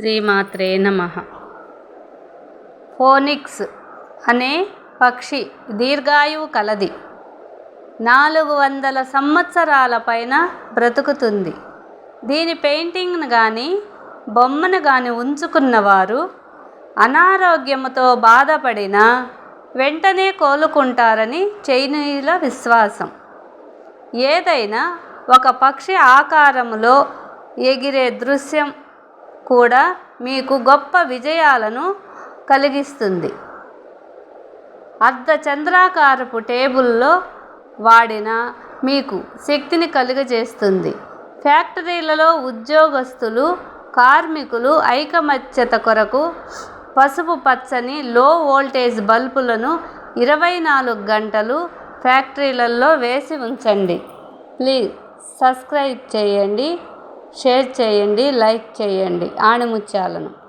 శ్రీమాత్రే నమ. ఫోనిక్స్ అనే పక్షి దీర్ఘాయువు కలది. నాలుగు వందల సంవత్సరాల పైన బ్రతుకుతుంది. దీని పెయింటింగ్ను కానీ బొమ్మను కానీ ఉంచుకున్నవారు అనారోగ్యముతో బాధపడిన వెంటనే కోలుకుంటారని చైనీయుల విశ్వాసం. ఏదైనా ఒక పక్షి ఆకారములో ఎగిరే దృశ్యం కూడా మీకు గొప్ప విజయాలను కలిగిస్తుంది. అర్ధ చంద్రాకారపు టేబుల్లో వాడిన మీకు శక్తిని కలుగజేస్తుంది. ఫ్యాక్టరీలలో ఉద్యోగస్తులు కార్మికులు ఐకమత్యత కొరకు పసుపు పచ్చని లో వోల్టేజ్ బల్బులను ఇరవై నాలుగు గంటలు ఫ్యాక్టరీలలో వేసి ఉంచండి. ప్లీజ్ సబ్స్క్రైబ్ చేయండి. షేర్ చేయండి లైక్ చేయండి. ఆణిముత్యాలను.